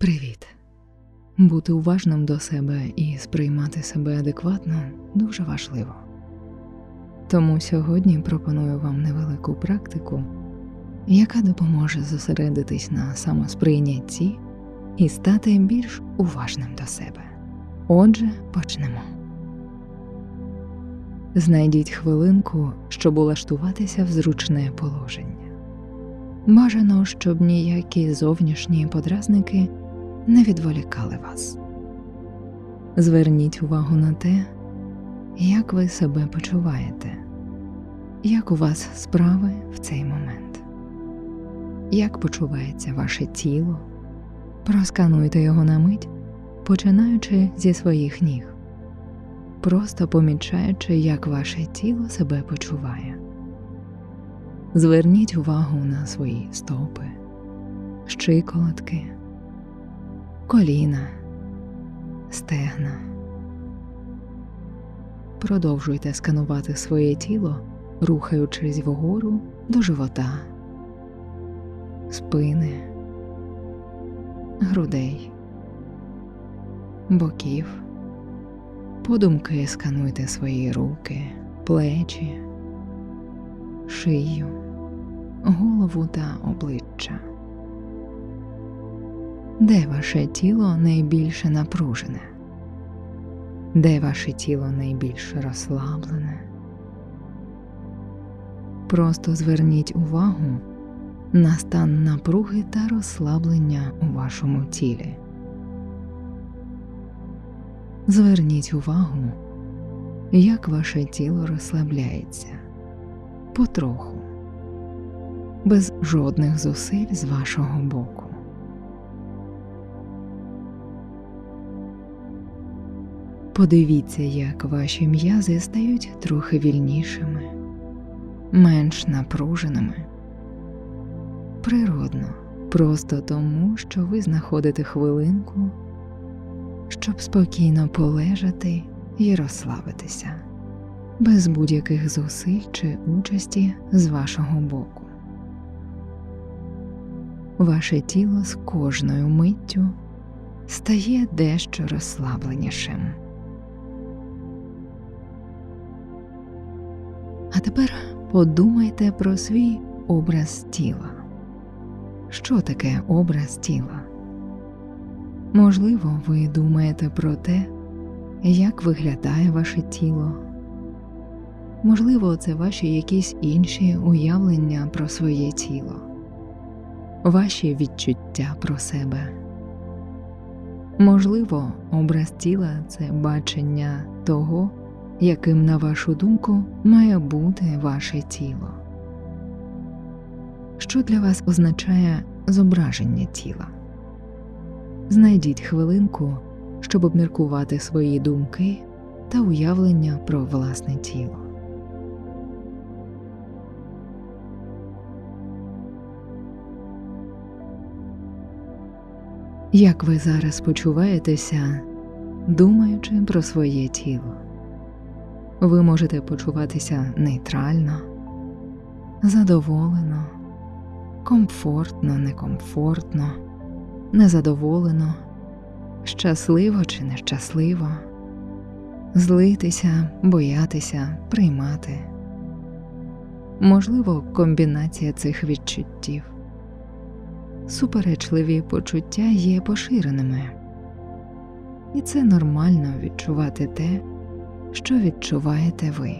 Привіт! Бути уважним до себе і сприймати себе адекватно дуже важливо. Тому сьогодні пропоную вам невелику практику, яка допоможе зосередитись на самосприйнятті і стати більш уважним до себе. Отже, почнемо. Знайдіть хвилинку, щоб улаштуватися в зручне положення. Бажано, щоб ніякі зовнішні подразники не відволікали вас. Зверніть увагу на те, як ви себе почуваєте, як у вас справи в цей момент, як почувається ваше тіло. Проскануйте його на мить, починаючи зі своїх ніг, просто помічаючи, як ваше тіло себе почуває. Зверніть увагу на свої стопи, щиколотки, коліна, стегна. Продовжуйте сканувати своє тіло, рухаючись вгору до живота, спини, грудей, боків. Подумки скануйте свої руки, плечі, шию, голову та обличчя. Де ваше тіло найбільше напружене? Де ваше тіло найбільш розслаблене? Просто зверніть увагу на стан напруги та розслаблення у вашому тілі. Зверніть увагу, як ваше тіло розслабляється потроху, без жодних зусиль з вашого боку. Подивіться, як ваші м'язи стають трохи вільнішими, менш напруженими. Природно, просто тому, що ви знаходите хвилинку, щоб спокійно полежати і розслабитися, без будь-яких зусиль чи участі з вашого боку. Ваше тіло з кожною миттю стає дещо розслабленішим. А тепер подумайте про свій образ тіла. Що таке образ тіла? Можливо, ви думаєте про те, як виглядає ваше тіло. Можливо, це ваші якісь інші уявлення про своє тіло, ваші відчуття про себе. Можливо, образ тіла це бачення того, яким, на вашу думку, має бути ваше тіло. Що для вас означає зображення тіла? Знайдіть хвилинку, щоб обміркувати свої думки та уявлення про власне тіло. Як ви зараз почуваєтеся, думаючи про своє тіло? Ви можете почуватися нейтрально, задоволено, комфортно, некомфортно, незадоволено, щасливо чи нещасливо, злитися, боятися, приймати. Можливо, комбінація цих відчуттів. Суперечливі почуття є поширеними, і це нормально відчувати те що відчуваєте ви.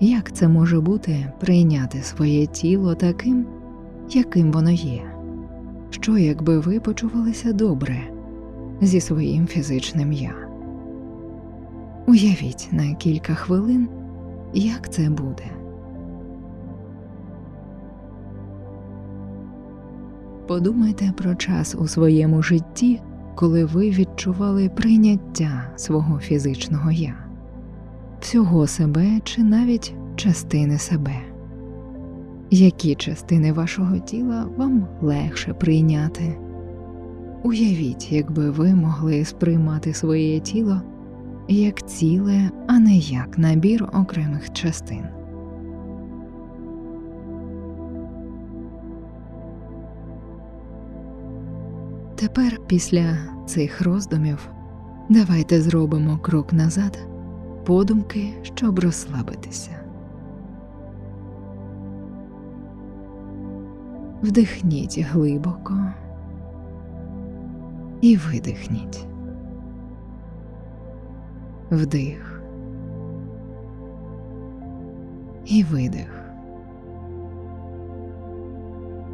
Як це може бути прийняти своє тіло таким, яким воно є? Що, якби ви почувалися добре зі своїм фізичним я? Уявіть на кілька хвилин, як це буде. Подумайте про час у своєму житті, коли ви відчували прийняття свого фізичного я, всього себе чи навіть частини себе, які частини вашого тіла вам легше прийняти? Уявіть, якби ви могли сприймати своє тіло як ціле, а не як набір окремих частин. Тепер, після цих роздумів, давайте зробимо крок назад, подумки, щоб розслабитися. Вдихніть глибоко і видихніть. Вдих і видих.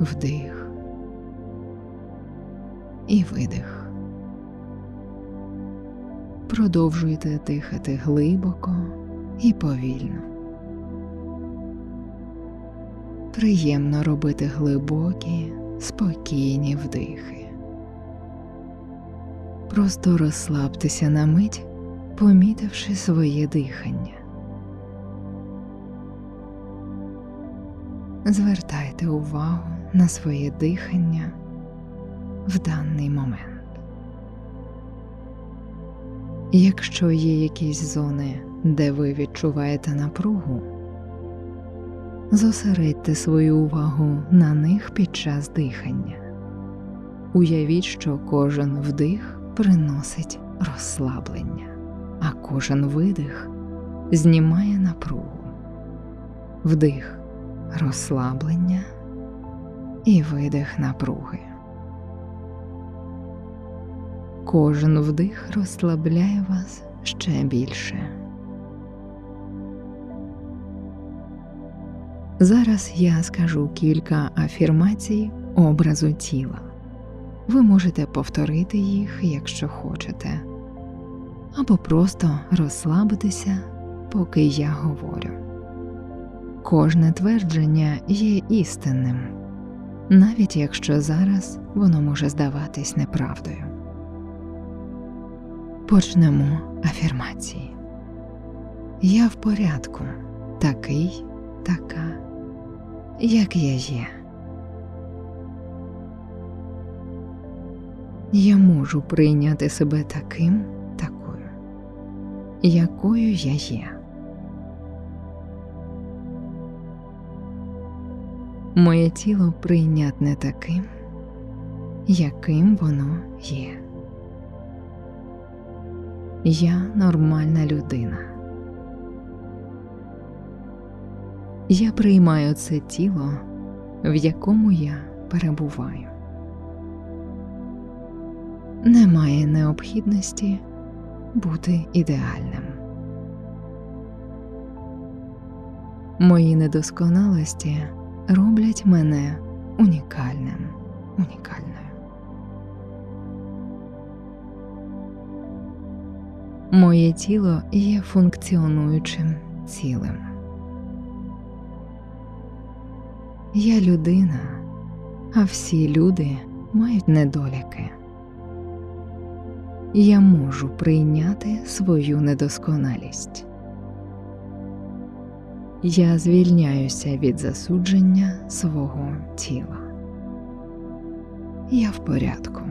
Вдих і видих. Продовжуйте дихати глибоко і повільно. Приємно робити глибокі, спокійні вдихи. Просто розслабтеся на мить, помітивши своє дихання. Звертайте увагу на своє дихання в даний момент. Якщо є якісь зони, де ви відчуваєте напругу, зосередьте свою увагу на них під час дихання. Уявіть, що кожен вдих приносить розслаблення, а кожен видих знімає напругу. Вдих розслаблення і видих напруги. Кожен вдих розслабляє вас ще більше. Зараз я скажу кілька афірмацій образу тіла. Ви можете повторити їх, якщо хочете, або просто розслабитися, поки я говорю. Кожне твердження є істинним, навіть якщо зараз воно може здаватись неправдою. Почнемо афірмації. Я в порядку, такий, така, як я є. Я можу прийняти себе таким, такою, якою я є. Моє тіло прийнятне таким, яким воно є. Я нормальна людина. Я приймаю це тіло, в якому я перебуваю. Немає необхідності бути ідеальним. Мої недосконалості роблять мене унікальним, унікальною. Моє тіло є функціонуючим цілим. Я людина, а всі люди мають недоліки. Я можу прийняти свою недосконалість. Я звільняюся від засудження свого тіла. Я в порядку,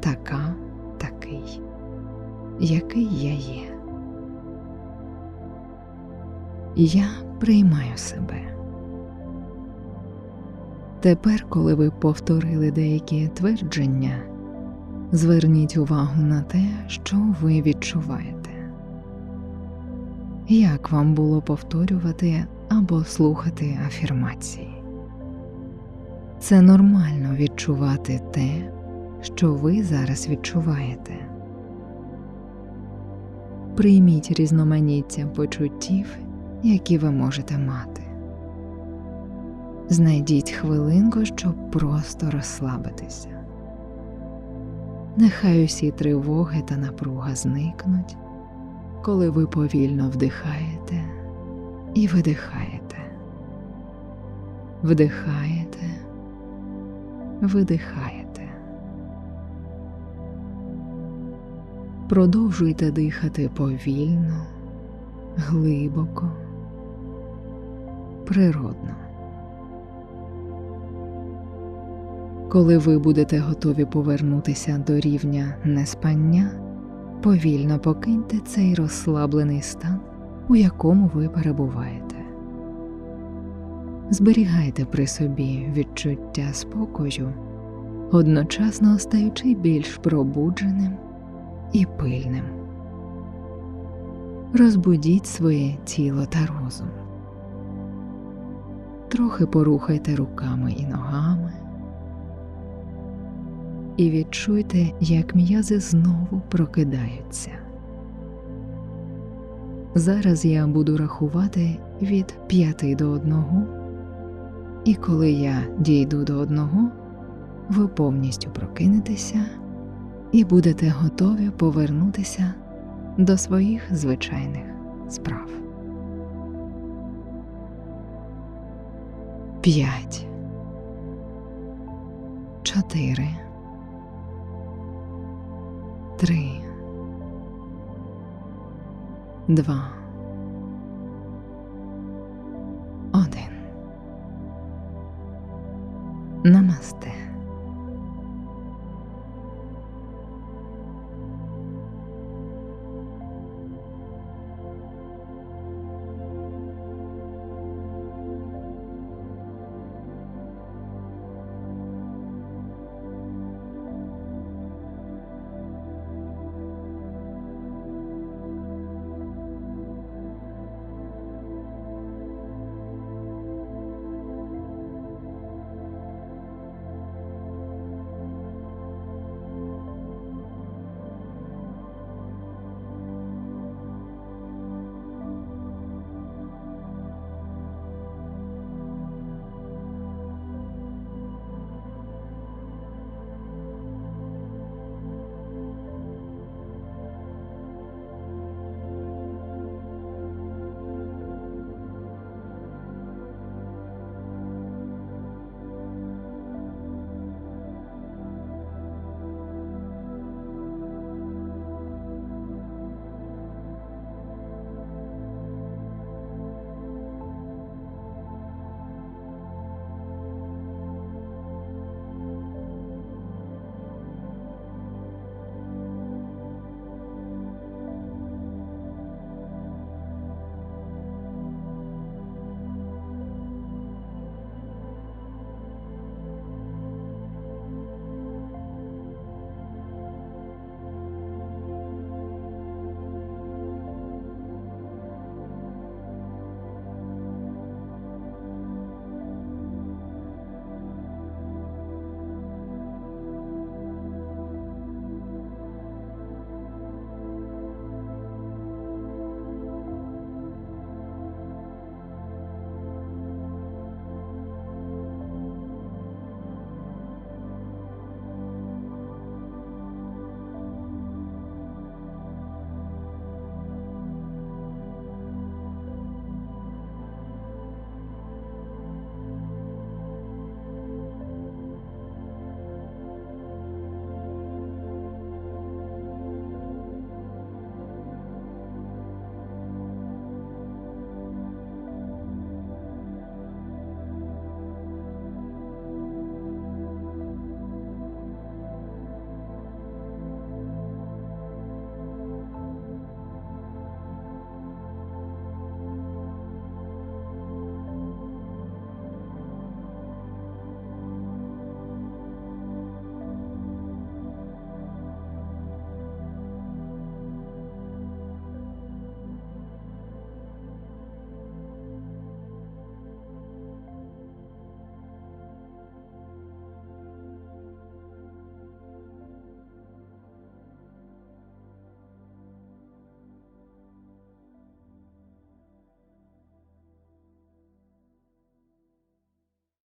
така, такий, який я є. Я приймаю себе. Тепер, коли ви повторили деякі твердження, зверніть увагу на те, що ви відчуваєте. Як вам було повторювати або слухати афірмації? Це нормально відчувати те, що ви зараз відчуваєте. Прийміть різноманіття почуттів, які ви можете мати. Знайдіть хвилинку, щоб просто розслабитися. Нехай усі тривоги та напруга зникнуть, коли ви повільно вдихаєте і видихаєте, вдихаєте, видихаєте. Продовжуйте дихати повільно, глибоко, природно. Коли ви будете готові повернутися до рівня неспання, повільно покиньте цей розслаблений стан, у якому ви перебуваєте. Зберігайте при собі відчуття спокою, одночасно стаючи більш пробудженим і пильним. Розбудіть своє тіло та розум. Трохи порухайте руками і ногами і відчуйте, як м'язи знову прокидаються. Зараз я буду рахувати від п'яти до одного, і коли я дійду до одного, ви повністю прокинетеся і будете готові повернутися до своїх звичайних справ. 5 4 3 2